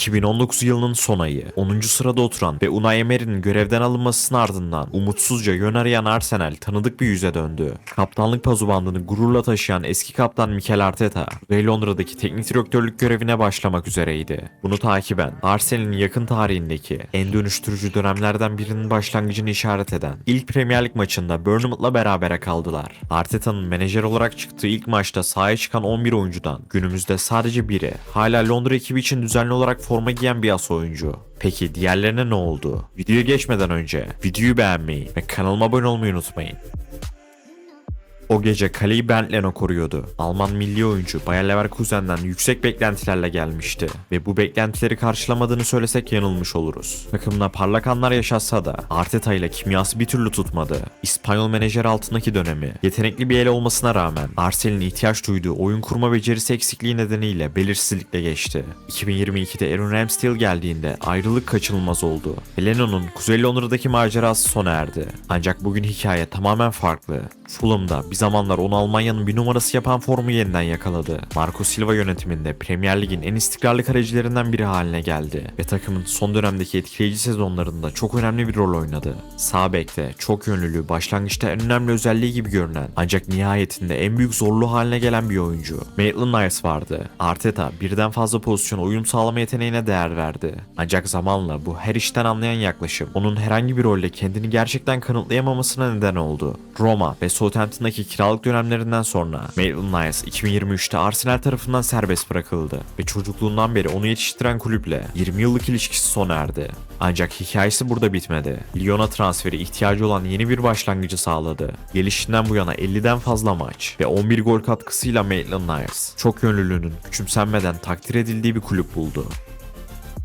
2019 yılının son ayı. 10. sırada oturan ve Unai Emery'nin görevden alınmasının ardından umutsuzca yön arayan Arsenal tanıdık bir yüze döndü. Kaptanlık pazubandını gururla taşıyan eski kaptan Mikel Arteta ve Londra'daki teknik direktörlük görevine başlamak üzereydi. Bunu takiben Arsenal'in yakın tarihindeki en dönüştürücü dönemlerden birinin başlangıcını işaret eden ilk Premier Lig maçında Bournemouth'la berabere kaldılar. Arteta'nın menajer olarak çıktığı ilk maçta sahaya çıkan 11 oyuncudan günümüzde sadece biri hala Londra ekibi için düzenli olarak forma giyen bir as oyuncu. Peki diğerlerine ne oldu? Videoya geçmeden önce videoyu beğenmeyi ve kanalıma abone olmayı unutmayın. O gece kaleyi Bernd koruyordu. Alman milli oyuncu Bayer Leverkusen'den yüksek beklentilerle gelmişti ve bu beklentileri karşılamadığını söylesek yanılmış oluruz. Takımına parlak anlar yaşatsa da Arteta ile kimyası bir türlü tutmadı. İspanyol menajer altındaki dönemi yetenekli bir el olmasına rağmen Arsenal'in ihtiyaç duyduğu oyun kurma becerisi eksikliği nedeniyle belirsizlikle geçti. 2022'de Aaron Ramsdale geldiğinde ayrılık kaçınılmaz oldu. Leno'nun Kuzey Londra'daki macerası sona erdi. Ancak bugün hikaye tamamen farklı. Fulham'da bir zamanlar onu Almanya'nın bir numarası yapan formu yeniden yakaladı. Marco Silva yönetiminde Premier Lig'in en istikrarlı kalecilerinden biri haline geldi ve takımın son dönemdeki etkileyici sezonlarında çok önemli bir rol oynadı. Sağ bekte çok yönlülü, başlangıçta en önemli özelliği gibi görünen ancak nihayetinde en büyük zorluğu haline gelen bir oyuncu. Maitland-Niles vardı. Arteta birden fazla pozisyona uyum sağlama yeteneğine değer verdi. Ancak zamanla bu her işten anlayan yaklaşım onun herhangi bir rolde kendini gerçekten kanıtlayamamasına neden oldu. Roma ve Southampton'daki kiralık dönemlerinden sonra Maitland-Niles 2023'te Arsenal tarafından serbest bırakıldı ve çocukluğundan beri onu yetiştiren kulüple 20 yıllık ilişkisi sona erdi. Ancak hikayesi burada bitmedi. Lyon'a transferi ihtiyacı olan yeni bir başlangıcı sağladı. Gelişinden bu yana 50'den fazla maç ve 11 gol katkısıyla Maitland-Niles çok yönlülüğünün küçümsenmeden takdir edildiği bir kulüp buldu.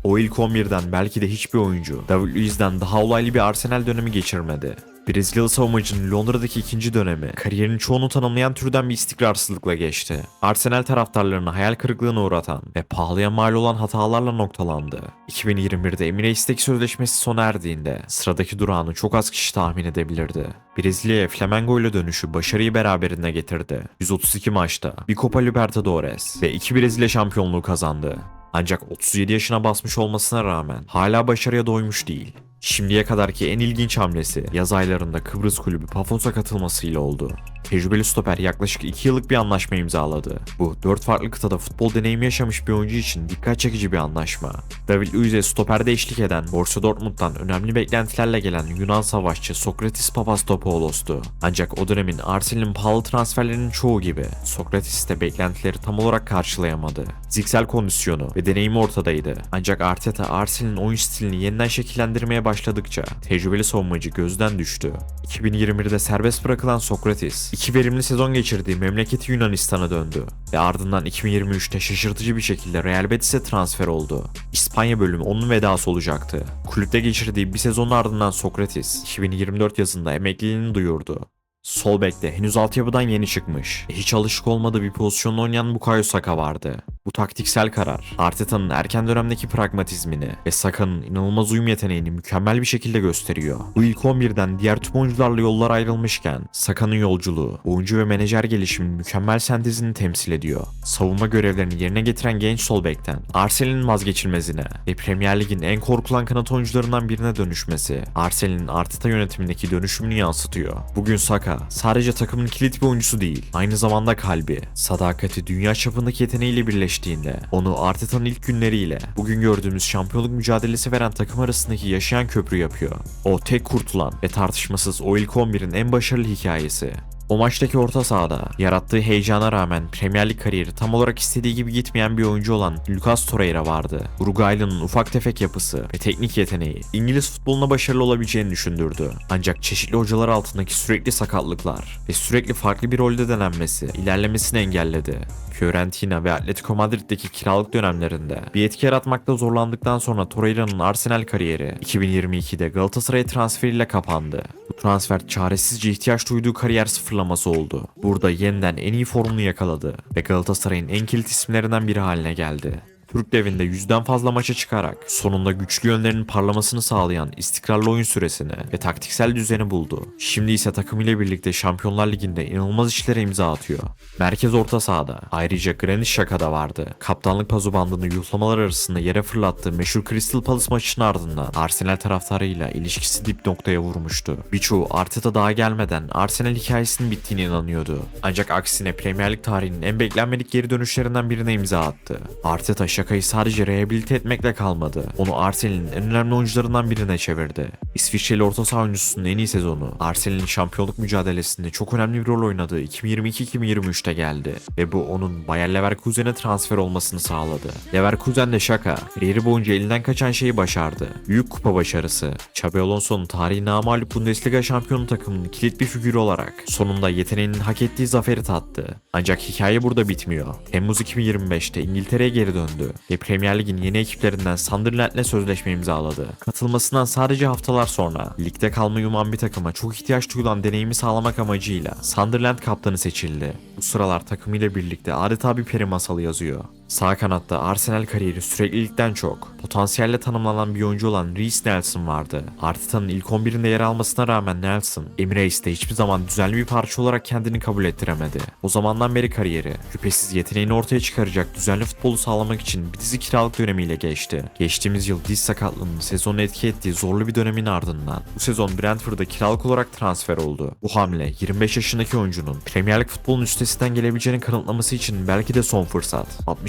O ilk 11'den belki de hiçbir oyuncu David Luiz'den daha olaylı bir Arsenal dönemi geçirmedi. Brezilyalı savunmacının Londra'daki ikinci dönemi kariyerinin çoğunu tanımlayan türden bir istikrarsızlıkla geçti. Arsenal taraftarlarını hayal kırıklığına uğratan ve pahalıya mal olan hatalarla noktalandı. 2021'de Emirates'teki sözleşmesi sona erdiğinde sıradaki durağını çok az kişi tahmin edebilirdi. Brezilya'ya Flamengo ile dönüşü başarıyı beraberinde getirdi. 132 maçta bir Copa Libertadores ve iki Brezilya şampiyonluğu kazandı. Ancak 37 yaşına basmış olmasına rağmen hala başarıya doymuş değil. Şimdiye kadarki en ilginç hamlesi yaz aylarında Kıbrıs kulübü Pafos'a katılmasıyla oldu. Tecrübeli stoper yaklaşık 2 yıllık bir anlaşma imzaladı. Bu 4 farklı kıtada futbol deneyimi yaşamış bir oyuncu için dikkat çekici bir anlaşma. David Luiz'e stoperde eşlik eden Borussia Dortmund'dan önemli beklentilerle gelen Yunan savaşçı Sokratis Papastopoulos'tu. Ancak o dönemin Arsenal'in pahalı transferlerinin çoğu gibi Sokratis de beklentileri tam olarak karşılayamadı. Fiziksel kondisyonu ve deneyimi ortadaydı. Ancak Arteta Arsenal'in oyun stilini yeniden şekillendirmeye başladıkça tecrübeli savunmacı gözden düştü. 2021'de serbest bırakılan Sokratis, iki verimli sezon geçirdiği memleketi Yunanistan'a döndü ve ardından 2023'te şaşırtıcı bir şekilde Real Betis'e transfer oldu. İspanya bölümü onun vedası olacaktı. Kulüpte geçirdiği bir sezonun ardından Sokratis 2024 yazında emekliliğini duyurdu. Sol bekte henüz altyapıdan yeni çıkmış. ve Hiç alışık olmadığı bir pozisyonda oynayan Bukayo Saka vardı. Bu taktiksel karar Arteta'nın erken dönemdeki pragmatizmini ve Saka'nın inanılmaz uyum yeteneğini mükemmel bir şekilde gösteriyor. Bu ilk 11'den diğer tüm oyuncularla yollar ayrılmışken Saka'nın yolculuğu, oyuncu ve menajer gelişiminin mükemmel sentezini temsil ediyor. Savunma görevlerini yerine getiren genç sol bekten Arsenal'in vazgeçilmezine ve Premier Lig'in en korkulan kanat oyuncularından birine dönüşmesi Arsenal'in Arteta yönetimindeki dönüşümünü yansıtıyor. Bugün Saka sadece takımın kilit bir oyuncusu değil, aynı zamanda kalbi, sadakati, dünya çapındaki yeteneğiyle birleştiğinde onu Arteta'nın ilk günleriyle bugün gördüğümüz şampiyonluk mücadelesi veren takım arasındaki yaşayan köprü yapıyor. O tek kurtulan ve tartışmasız o ilk 11'in en başarılı hikayesi. O maçtaki orta sahada yarattığı heyecana rağmen Premier Lig kariyeri tam olarak istediği gibi gitmeyen bir oyuncu olan Lucas Torreira vardı. Uruguaylı'nın ufak tefek yapısı ve teknik yeteneği İngiliz futboluna başarılı olabileceğini düşündürdü. Ancak çeşitli hocalar altındaki sürekli sakatlıklar ve sürekli farklı bir rolde denenmesi ilerlemesini engelledi. Fiorentina ve Atletico Madrid'deki kiralık dönemlerinde bir etki yaratmakta zorlandıktan sonra Torreira'nın Arsenal kariyeri 2022'de Galatasaray'a transferiyle kapandı. Bu transfer çaresizce ihtiyaç duyduğu kariyer sıfırlaması oldu. Burada yeniden en iyi formunu yakaladı ve Galatasaray'ın en kilit isimlerinden biri haline geldi. Türk devinde yüzden fazla maça çıkarak sonunda güçlü yönlerinin parlamasını sağlayan istikrarlı oyun süresini ve taktiksel düzeni buldu. Şimdi ise takımıyla birlikte Şampiyonlar Ligi'nde inanılmaz işlere imza atıyor. Merkez orta sahada ayrıca Granit Xhaka da vardı. Kaptanlık pazu bandını yuhlamalar arasında yere fırlattığı meşhur Crystal Palace maçının ardından Arsenal taraftarıyla ilişkisi dip noktaya vurmuştu. Birçoğu Arteta daha gelmeden Arsenal hikayesinin bittiğine inanıyordu. Ancak aksine Premier Lig tarihinin en beklenmedik geri dönüşlerinden birine imza attı. Arteta Şaka'yı sadece rehabilite etmekle kalmadı. Onu Arsenal'in en önemli oyuncularından birine çevirdi. İsviçreli orta saha oyuncusunun en iyi sezonu Arsenal'in şampiyonluk mücadelesinde çok önemli bir rol oynadığı 2022-2023'te geldi ve bu onun Bayer Leverkusen'e transfer olmasını sağladı. Leverkusen'de Şaka kariyeri boyunca elinden kaçan şeyi başardı. Büyük kupa başarısı. Xabi Alonso'nun tarihi namalup Bundesliga şampiyonu takımının kilit bir figürü olarak sonunda yeteneğinin hak ettiği zaferi tattı. Ancak hikaye burada bitmiyor. Temmuz 2025'te İngiltere'ye geri döndü ve Premier Lig'in yeni ekiplerinden Sunderland'le sözleşme imzaladı. Katılmasından sadece haftalar sonra ligde kalmayı uman bir takıma çok ihtiyaç duyulan deneyimi sağlamak amacıyla Sunderland kaptanı seçildi. Bu sıralar takımıyla birlikte adeta bir peri masalı yazıyor. Sağ kanatta Arsenal kariyeri süreklilikten çok potansiyelle tanımlanan bir oyuncu olan Reece Nelson vardı. Arteta'nın ilk 11'inde yer almasına rağmen Nelson, Emirates'te hiçbir zaman düzenli bir parça olarak kendini kabul ettiremedi. O zamandan beri kariyeri, şüphesiz yeteneğini ortaya çıkaracak düzenli futbolu sağlamak için bir dizi kiralık dönemiyle geçti. Geçtiğimiz yıl diz sakatlığının sezonu etki ettiği zorlu bir dönemin ardından bu sezon Brentford'a kiralık olarak transfer oldu. Bu hamle 25 yaşındaki oyuncunun Premier Lig futbolun üstesinden gelebileceğini kanıtlaması için belki de son fırsat.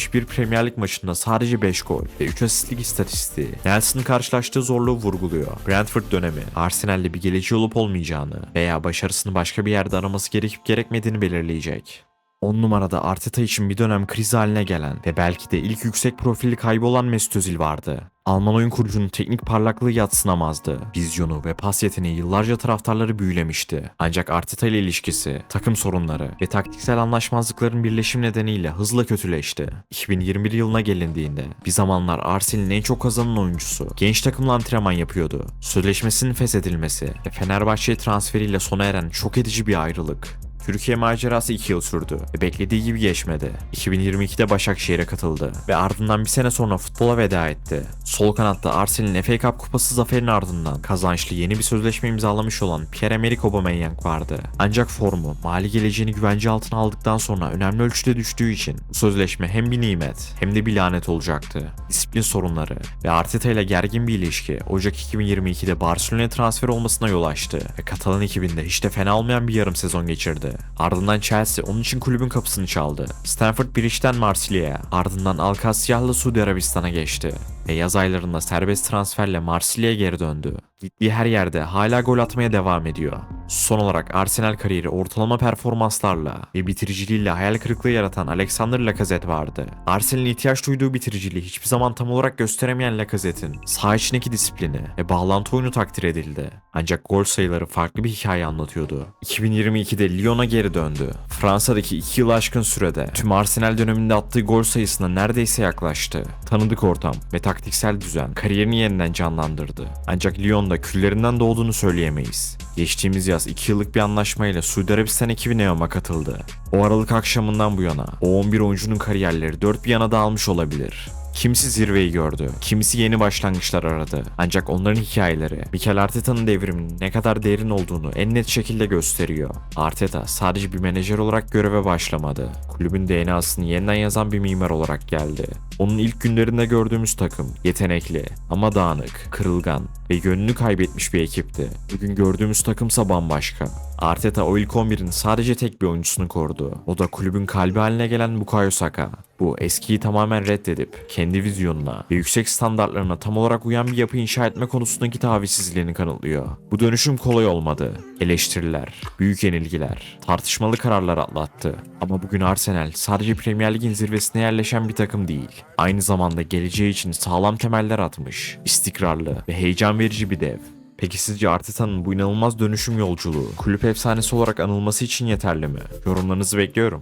61 Premier Lig maçında sadece 5 gol ve 3 asistlik istatistiği Nelson'ın karşılaştığı zorluğu vurguluyor. Brentford dönemi Arsenal'de bir geleceği olup olmayacağını veya başarısını başka bir yerde araması gerekip gerekmediğini belirleyecek. 10 numarada Arteta için bir dönem kriz haline gelen ve belki de ilk yüksek profilli kaybolan Mesut Özil vardı. Alman oyun kurucunun teknik parlaklığı yatsınamazdı. Vizyonu ve pas yeteneği yıllarca taraftarları büyülemişti. Ancak Arteta ile ilişkisi, takım sorunları ve taktiksel anlaşmazlıkların birleşim nedeniyle hızla kötüleşti. 2021 yılına gelindiğinde bir zamanlar Arsenal'in en çok kazanan oyuncusu genç takımla antrenman yapıyordu. Sözleşmesinin feshedilmesi ve Fenerbahçe'ye transferiyle sona eren şok edici bir ayrılık. Türkiye macerası 2 yıl sürdü ve beklediği gibi geçmedi. 2022'de Başakşehir'e katıldı ve ardından bir sene sonra futbola veda etti. Sol kanatta Arsenal'in FA Cup kupası zaferinin ardından kazançlı yeni bir sözleşme imzalamış olan Pierre-Emerick Aubameyang vardı. Ancak formu mali geleceğini güvence altına aldıktan sonra önemli ölçüde düştüğü için bu sözleşme hem bir nimet hem de bir lanet olacaktı. Disiplin sorunları ve Arteta ile gergin bir ilişki Ocak 2022'de Barcelona'ya transfer olmasına yol açtı ve Katalan ekibinde hiç de fena olmayan bir yarım sezon geçirdi. Ardından Chelsea onun için kulübün kapısını çaldı. Stanford Bridge'den Marsilya'ya, ardından Alcaciyah'la Suudi Arabistan'a geçti ve yaz aylarında serbest transferle Marsilya'ya geri döndü. Gittiği her yerde hala gol atmaya devam ediyor. Son olarak Arsenal kariyeri ortalama performanslarla ve bitiriciliğiyle hayal kırıklığı yaratan Alexander Lacazette vardı. Arsenal'in ihtiyaç duyduğu bitiriciliği hiçbir zaman tam olarak gösteremeyen Lacazette'in saha içindeki disiplini ve bağlantı oyunu takdir edildi. Ancak gol sayıları farklı bir hikaye anlatıyordu. 2022'de Lyon'a geri döndü. Fransa'daki 2 yıl aşkın sürede tüm Arsenal döneminde attığı gol sayısına neredeyse yaklaştı. Tanıdık ortam ve taktiksel düzen kariyerini yeniden canlandırdı. Ancak Lyon'da küllerinden doğduğunu söyleyemeyiz. Geçtiğimiz yaz 2 yıllık bir anlaşmayla Suudi Arabistan ekibi Neom'a katıldı. O Aralık akşamından bu yana o 11 oyuncunun kariyerleri dört bir yana dağılmış olabilir. Kimisi zirveyi gördü, kimisi yeni başlangıçlar aradı. Ancak onların hikayeleri Mikel Arteta'nın devriminin ne kadar derin olduğunu en net şekilde gösteriyor. Arteta sadece bir menajer olarak göreve başlamadı. Kulübün DNA'sını yeniden yazan bir mimar olarak geldi. Onun ilk günlerinde gördüğümüz takım yetenekli ama dağınık, kırılgan ve yönünü kaybetmiş bir ekipti. Bugün gördüğümüz takımsa bambaşka. Arteta o ilk 11'in sadece tek bir oyuncusunu korudu. O da kulübün kalbi haline gelen Bukayo Saka. Bu eskiyi tamamen reddedip kendi vizyonuna ve yüksek standartlarına tam olarak uyan bir yapı inşa etme konusundaki tavizsizliğini kanıtlıyor. Bu dönüşüm kolay olmadı. Eleştiriler, büyük yenilgiler, tartışmalı kararlar atlattı. Ama bugün Arsenal sadece Premier Lig'in zirvesine yerleşen bir takım değil. Aynı zamanda geleceği için sağlam temeller atmış, istikrarlı ve heyecan verici bir dev. Peki sizce Arteta'nın bu inanılmaz dönüşüm yolculuğu kulüp efsanesi olarak anılması için yeterli mi? Yorumlarınızı bekliyorum.